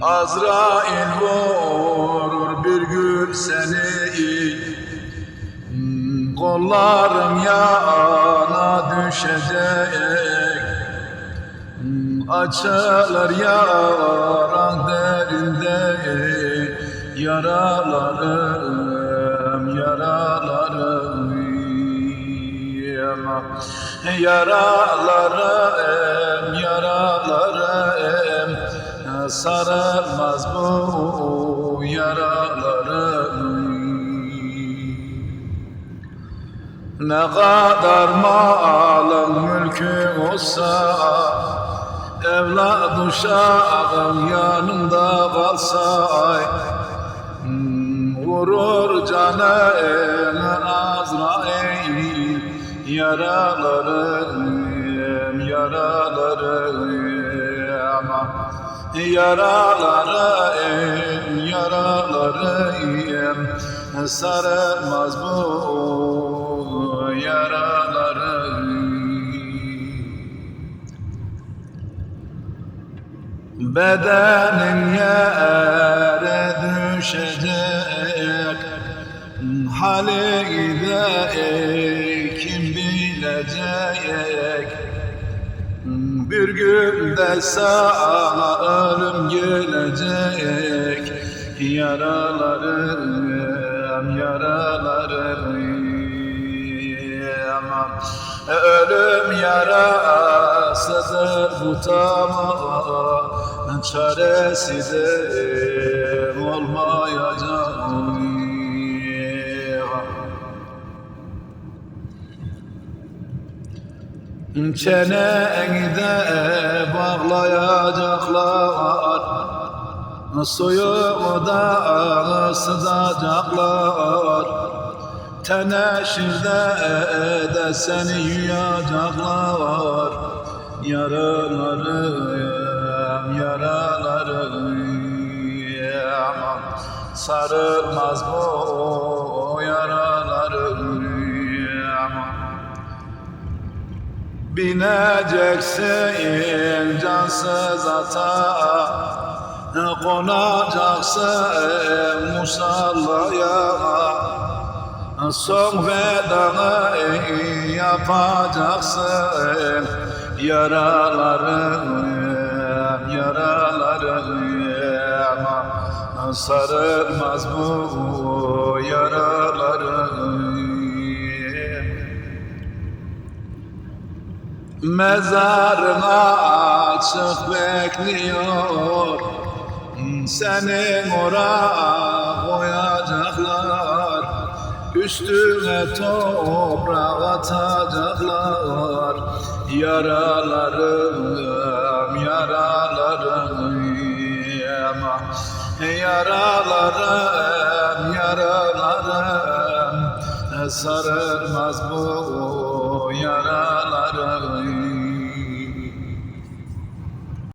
Azrail vurur bir gün seni. Kollarım yana düşecek. Açılır yaran derinde. Yaralarım, yaralarım. Yaralarım, Sarılmaz bu yaralarım. Ne kadar malın mülkün olsa Evlad uşağım yanında kalsa hmm, Vurur canını Azrail Yaralarım, yaralarım Yaralarım, yaralarım Sarılmaz bu yaralarım Bedenin yere düşecek. Hali de kim bilecek Bir gün de sana ölüm gelecek Yaralarım, yaralarım. Ölüm yarasıdır bu tamam Çaresi de olmayacak Çeneni de bağlayacaklar. Suyu da ısıtacaklar. Teneşirde de seni yuyacaklar. Yaralarım, yaralarım Sarılmaz bu yaralarım Bineceksin cansız ata. Konacaksın musallaya? Son vedanı yapacaksın? Yaralarım, yaralarım Sarılmaz bu yaralarım Mezarına açık bekliyor. Seni oraya koyacaklar. Üstüne toprak atacaklar. Yaralarım, yaralarım Yaralarım, yaralarım. Sarılmaz bu yaralarım